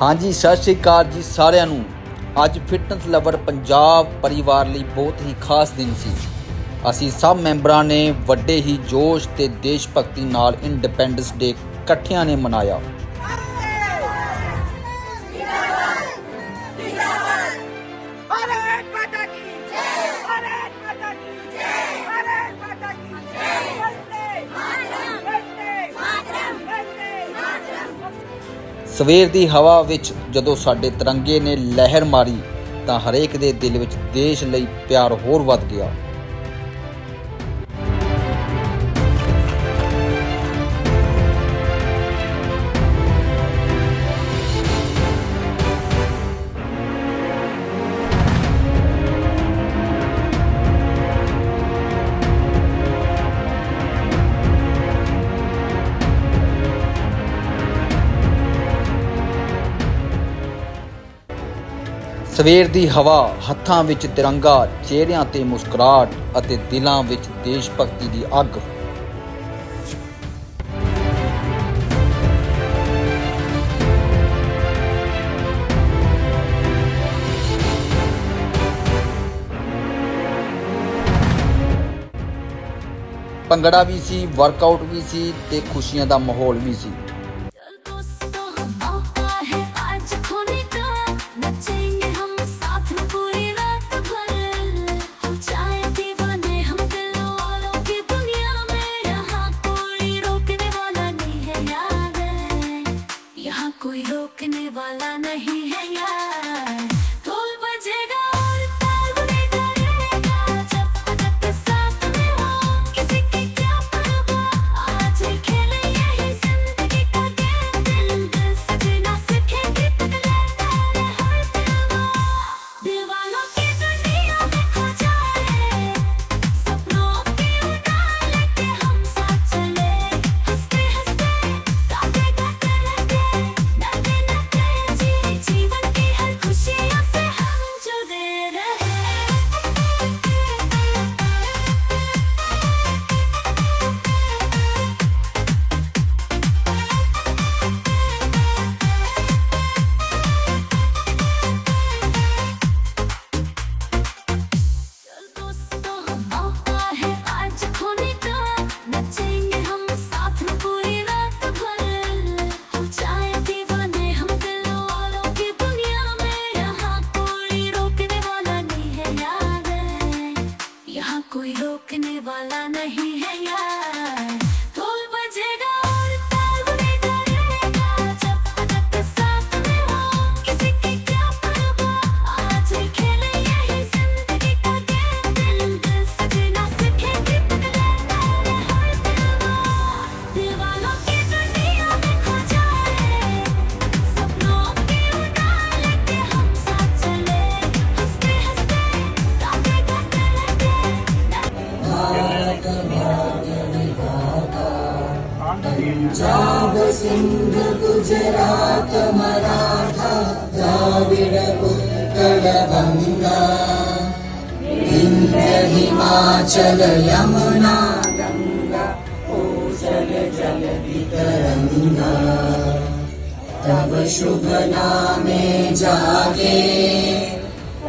ਹਾਂਜੀ, ਸਤਿ ਸ਼੍ਰੀ ਅਕਾਲ ਜੀ ਸਾਰਿਆਂ ਨੂੰ। ਅੱਜ ਫਿਟਨੈਸ ਲਵਰ ਪੰਜਾਬ ਪਰਿਵਾਰ ਲਈ ਬਹੁਤ ਹੀ ਖਾਸ ਦਿਨ ਸੀ। ਅਸੀਂ ਸਭ ਮੈਂਬਰਾਂ ਨੇ ਵੱਡੇ ਹੀ ਜੋਸ਼ ਤੇ ਦੇਸ਼ ਭਗਤੀ ਨਾਲ ਇੰਡੀਪੈਂਡੈਂਸ ਡੇ ਇਕੱਠਿਆਂ ਨੇ ਮਨਾਇਆ। ਸਵੇਰ ਦੀ ਹਵਾ ਵਿੱਚ ਜਦੋਂ ਸਾਡੇ ਤਿਰੰਗੇ ਨੇ ਲਹਿਰ ਮਾਰੀ ਤਾਂ ਹਰੇਕ ਦੇ ਦਿਲ ਵਿੱਚ ਦੇਸ਼ ਲਈ ਪਿਆਰ ਹੋਰ ਵੱਧ ਗਿਆ। ਸਵੇਰ ਦੀ ਹਵਾ, ਹੱਥਾਂ ਵਿੱਚ ਤਿਰੰਗਾ, ਚਿਹਰਿਆਂ ਤੇ ਮੁਸਕਰਾਹਟ ਅਤੇ ਦਿਲਾਂ ਵਿੱਚ ਦੇਸ਼ ਭਗਤੀ ਦੀ ਅੱਗ। ਭੰਗੜਾ ਵੀ ਸੀ ਵਰਕਆਊਟ ਵੀ ਸੀ ਤੇ ਖੁਸ਼ੀਆਂ ਦਾ ਮਾਹੌਲ ਵੀ ਸੀ। नहीं है यार यहाँ कोई रोकने वाला नहीं है यार तब शुभ नामे जागे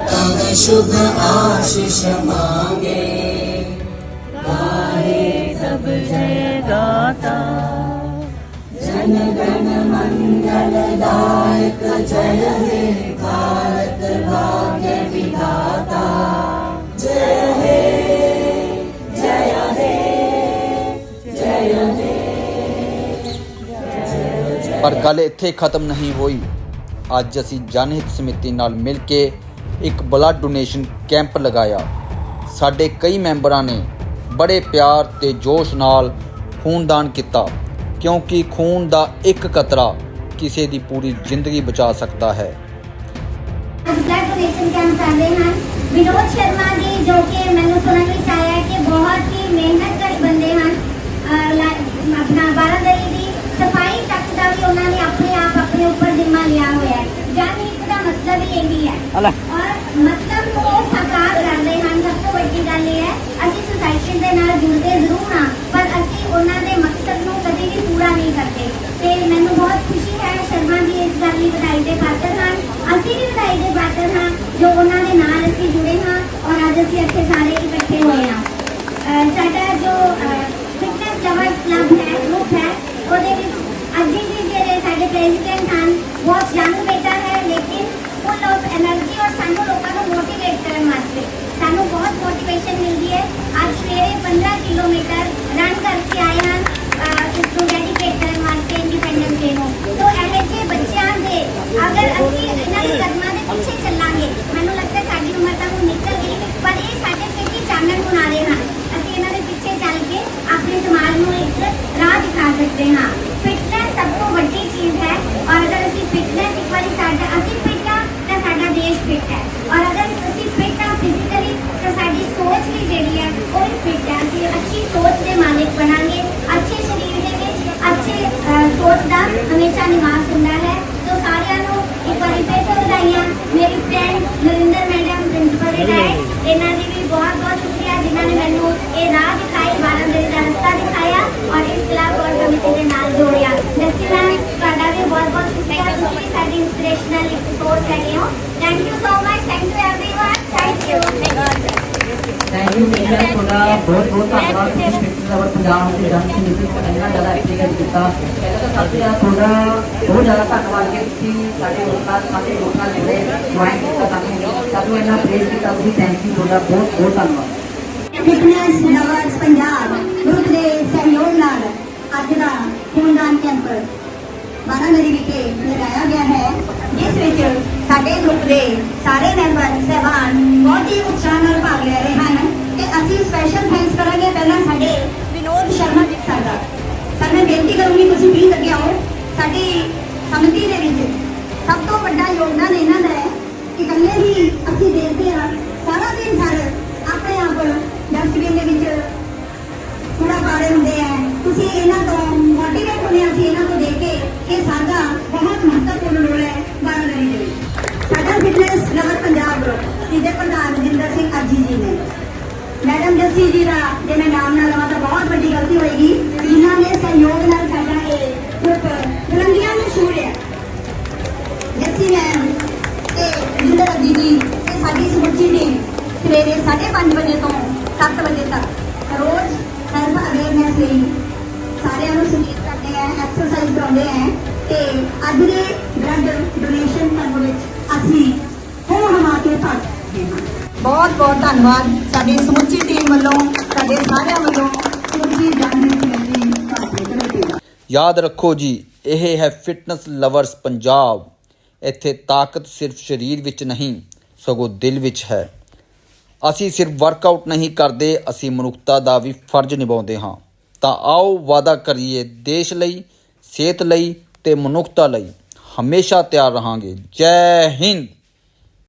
तब शुभ आशीष मांगे जन गण मंगल दायक जय हे भारत भाग्य विधाता जय हे जय हे जय हे ਪਰ ਗੱਲ ਇੱਥੇ ਖਤਮ ਨਹੀਂ ਹੋਈ ਅੱਜ ਅਸੀਂ ਜਨਹਿਤ ਸਮਿਤੀ ਨਾਲ ਮਿਲ ਕੇ ਇੱਕ ਬਲੱਡ ਡੋਨੇਸ਼ਨ ਕੈਂਪ ਲਗਾਇਆ ਸਾਡੇ ਕਈ ਮੈਂਬਰਾਂ ਨੇ ਬੜੇ ਪਿਆਰ ਤੇ ਜੋਸ਼ ਨਾਲ ਖੂਨਦਾਨ ਕੀਤਾ ਕਿਉਂਕਿ ਖੂਨ ਦਾ ਇੱਕ ਕਤਰਾ ਕਿਸੇ ਦੀ ਪੂਰੀ ਜ਼ਿੰਦਗੀ ਬਚਾ ਸਕਦਾ ਹੈ। ਬਲੱਡ ਡੋਨੇਸ਼ਨ ਕੈਂਪ ਕਰਦੇ ਹਨ। ਵਿਨੋਦ ਸ਼ਰਮਾ ਜੀ ਜੋ ਕਿ ਮੈਨੂੰ ਸੁਣਨ ਵਿੱਚ ਆਇਆ ਹੈ ਕਿ ਬਹੁਤ ਹੀ ਮਿਹਨਤਕਸ਼ ਬੰਦੇ ਹਨ। ਆਪਣਾ ਬਾਰਾਦਰੀ ਦੀ ਸਫ਼ਾਈ ਤੱਕ ਦਾ ਵੀ ਉਹਨਾਂ ਨੇ ਆਪਣੇ ਆਪ ਆਪਣੇ ਉੱਪਰ ਜ਼ਿੰਮਾ ਲਿਆ ਹੋਇਆ ਹੈ। ਜਨਹਿਤ ਦਾ ਮਤਲਬ ਹੀ ਇਹੀ ਹੈ। ਔਰ ਮਤਲਬ ਦਾਈ ਦੇ ਪਾਤਰ ਹਨ ਅਸੀਂ ਵੀ ਵਧਾਈ ਦੇ ਪਾਤਰ ਹਾਂ ਜੋ ਉਹਨਾਂ ਦੇ ਨਾਲ ਅਸੀਂ ਜੁੜੇ ਹਾਂ ਔਰ ਅੱਜ ਅਸੀਂ ਇੱਥੇ ਸਾਰੇ ਇਕੱਠੇ ਹੋਏ ਹਾਂ ਸਾਡਾ ਜੋ ਫਿਟਨੈਸ ਲਵਰ ਕਲੱਬ ਹੈ ਗਰੁੱਪ ਹੈ ਉਹਦੇ ਵਿੱਚ ਅਜੀ ਜੀ ਜਿਹੜੇ ਸਾਡੇ ਪ੍ਰੈਜ਼ੀਡੈਂਟ ਹਨ ਬਹੁਤ ਯੰਗ ਬੇਟਾ ਹੈ ਲੇਕਿਨ ਉਹ ਲੋਕ એનર્ਜੀ ਔਰ ਸਾਨੂੰ ਲੋਕਾਂ ਸੋਚ ਵੀ ਜਿਹੜੀ ਹੈ ਉਹ ਫਿਟ ਹੈ ਅਸੀਂ ਅੱਛੀ ਸੋਚ ਦੇ ਮਾਲਿਕ ਬਣਾਂਗੇ ਅੱਛੇ ਸਰੀਰ ਦੇ ਵਿੱਚ ਅੱਛੇ ਸੋਚ ਦਾ ਹਮੇਸ਼ਾ ਨਿਵਾਸ ਹੁੰਦਾ ਹੈ। ਸੋ ਸਾਰਿਆਂ ਨੂੰ ਇੱਕ ਵਾਰੀ ਫਿਰ ਤੋਂ ਵਧਾਈਆਂ। ਮੇਰੀ friend Narinder madam principal retire ਇਹਨਾਂ ਦੀ ਵੀ ਬਹੁਤ ਬਹੁਤ ਸ਼ੁਕਰੀਆ ਜਿਨ੍ਹਾਂ ਨੇ ਮੈਨੂੰ ਇਹ ਮੀਡੀਆ ਬਹੁਤ ਬਹੁਤ ਧੰਨਵਾਦ ਤੁਸੀਂ ਫਿਟਨੈਸ ਪੰਜਾਬ ਦੇ ਜਨ ਸਮਿਤੀ ਨੂੰ ਇੰਨਾ ਜ਼ਿਆਦਾ ਐਕਟੀਵੇਟ ਕੀਤਾ। ਪਹਿਲਾਂ ਤਾਂ ਸਭ ਤੋਂ ਜ਼ਿਆਦਾ ਤੁਹਾਡਾ ਬਹੁਤ ਜ਼ਿਆਦਾ ਧੰਨਵਾਦ ਕਿ ਤੁਸੀਂ ਸਾਡੇ ਲੋਕਾਂ ਸਾਡੇ ਲੋਕਾਂ ਦੇ ਜਿਹੜੇ ਜੁਆਇਨ ਕੀਤਾ ਸਾਨੂੰ। ਸਾਨੂੰ ਇੰਨਾ ਪ੍ਰੇਜ ਕੀਤਾ, ਤੁਸੀਂ ਥੈਂਕ ਯੂ ਤੁਹਾਡਾ ਬਹੁਤ ਬਹੁਤ ਧੰਨਵਾਦ। ਫਿਟਨੈਸ ਲਵਰਸ ਪੰਜਾਬ ਗਰੁੱਪ ਦੇ ਸਹਿਯੋਗ ਨਾਲ ਅੱਜ ਦਾ ਖੂਨਦਾਨ ਕੈਂਪ। ਬਾਰਾਨਗਰੀ ਵਿਖੇ ਲਗਾਇਆ ਗਿਆ ਹੈ, ਜਿਸ ਵਿੱਚ ਸਾਡੇ ਗਰੁੱਪ ਦੇ ਸਾਰੇ ਮੈਂਬਰ, ਸਹਿਬਾਨ ਬਹੁਤ ਹੀ ਉਤਸ਼ਾਹ ਨਾਲ ਭਾਗ ਲੈ ਰਹੇ ਹਨ। ਤੇ ਅਸੀਂ ਸਪੈਸ਼ਲ ਥੈਂਕਸ ਕਰਾਂਗੇ ਪਹਿਲਾਂ ਸਾਡੇ ਵਿਨੋਦ ਸ਼ਰਮਾ ਜੀ ਸਰ ਦਾ। ਸਰ ਮੈਂ ਬੇਨਤੀ ਕਰੂੰਗੀ ਤੁਸੀਂ ਪਲੀਜ਼ ਅੱਗੇ ਆਓ। ਸਾਡੀ ਸਮਿਤੀ ਦੇ ਵਿੱਚ ਸਭ ਤੋਂ ਵੱਡਾ ਯੋਗਦਾਨ ਇਹਨਾਂ ਦਾ ਹੈ ਕਿ ਇਕੱਲੇ ਵੀ ਅਸੀਂ ਦੇਖਦੇ ਹਾਂ, ਸਾਰਾ ਦਿਨ ਸਰ ਆਪਣੇ ਆਪ ਡਸਟਬਿਨ ਦੇ ਵਿੱਚ ਕੂੜਾ ਪਾ ਰਹੇ ਹੁੰਦੇ ਆ। ਤੁਸੀਂ ਇਹਨਾਂ ਤੋਂ ਮੋਟੀਵੇਟ ਹੁੰਦੇ ਹਾਂ ਅਸੀਂ ਇਹਨਾਂ ਤੋਂ ਦੇਖ ਕੇ ਸਵੇਰੇ 5:30 ਵਜੇ ਤੋਂ 7 ਵਜੇ ਤੱਕ ਰੋਜ਼ ਹੈਲਥ ਅਵੇਅਰਨੈਸ ਲਈ ਸਾਰਿਆਂ ਨੂੰ ਸੁਨੀਤ ਕਰਦੇ ਆ ਐਕਸਰਸਾਈਜ਼ ਕਰਾਉਂਦੇ ਆ ਤੇ ਅੱਜ ਦੇ ਬਲੱਡ ਡੋਨੇਸ਼ਨ ਕੈਂਪ ਵਿੱਚ ਅਸੀਂ ਹੋ ਹਮਾ ਕੇ ਭਾਗ ਬਹੁਤ ਬਹੁਤ ਧੰਨਵਾਦ ਸਾਡੀ ਸਮੁੱਚੀ ਟੀਮ ਵੱਲੋਂ, ਸਾਡੇ ਸਾਰਿਆਂ ਵੱਲੋਂ ਸਮੁੱਚੀ ਜਾਣਕਾਰੀ ਯਾਦ ਰੱਖੋ ਜੀ, ਇਹ ਹੈ ਫਿਟਨੈਸ ਲਵਰਸ ਪੰਜਾਬ। ਇੱਥੇ ਤਾਕਤ ਸਿਰਫ ਸਰੀਰ ਵਿੱਚ ਨਹੀਂ, ਸਗੋਂ ਦਿਲ ਵਿੱਚ ਹੈ। ਅਸੀਂ ਸਿਰਫ ਵਰਕਆਊਟ ਨਹੀਂ ਕਰਦੇ, ਅਸੀਂ ਮਨੁੱਖਤਾ ਦਾ ਵੀ ਫਰਜ਼ ਨਿਭਾਉਂਦੇ ਹਾਂ। ਤਾਂ ਆਓ ਵਾਅਦਾ ਕਰੀਏ, ਦੇਸ਼ ਲਈ, ਸਿਹਤ ਲਈ ਤੇ ਮਨੁੱਖਤਾ ਲਈ। ਹਮੇਸ਼ਾ ਤਿਆਰ ਰਹਾਂਗੇ। ਜੈ ਹਿੰਦ!